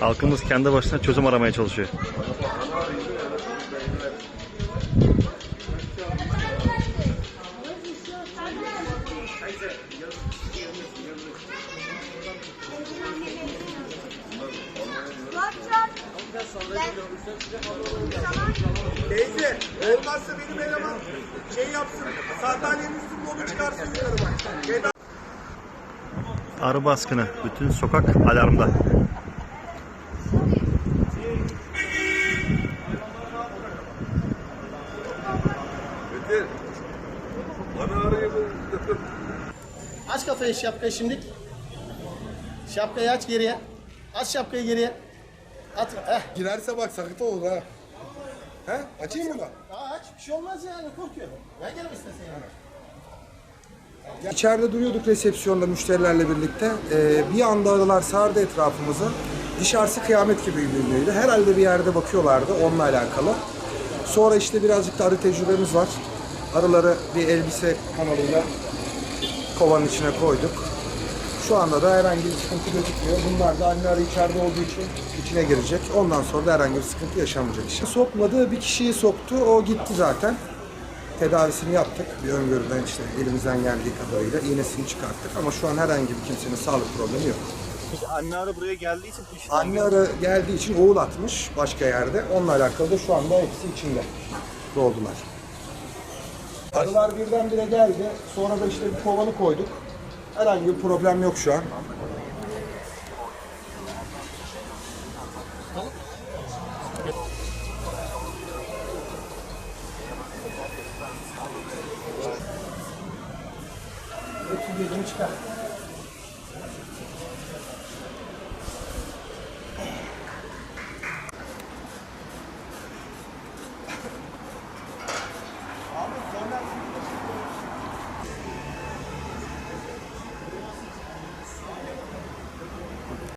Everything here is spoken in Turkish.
Halkımız kendi başına çözüm aramaya çalışıyor. Teyze olmazsa benim eleman şey yapsın. Sandalyenin üstünde onu çıkarsın yukarı bak. Arı baskını. Bütün sokak alarmda. Aç kafayı şapkayı şimdi. Şapkayı aç geriye. Aç şapkayı geriye. At. Heh. Girerse bak sakıt olur ha. He? Açayım mı da? Aa, aç. Bir şey olmaz yani. Korkuyor. Ben gelmek istesin yani. İçeride duruyorduk resepsiyonda müşterilerle birlikte. Ee, bir anda arılar sardı etrafımızı. Dışarısı kıyamet gibi görünüyordu. Herhalde bir yerde bakıyorlardı onunla alakalı. Sonra işte birazcık da arı tecrübemiz var. Arıları bir elbise kanalıyla kovanın içine koyduk. Şu anda da herhangi bir sıkıntı gözükmüyor. Bunlar da anne arı içeride olduğu için içine girecek. Ondan sonra da herhangi bir sıkıntı yaşanmayacak. İşte sokmadı, bir kişiyi soktu. O gitti zaten tedavisini yaptık. Bir öngörüden işte elimizden geldiği kadarıyla iğnesini çıkarttık ama şu an herhangi bir kimsenin sağlık problemi yok. İşte anne arı buraya geldiği için bu işin Anne arı geldiği için oğul atmış başka yerde. Onunla alakalı da şu anda hepsi içinde doldular. Arılar birdenbire geldi. Sonra da işte bir kovanı koyduk. Herhangi bir problem yok şu an. Hepsi birbirini çıkar.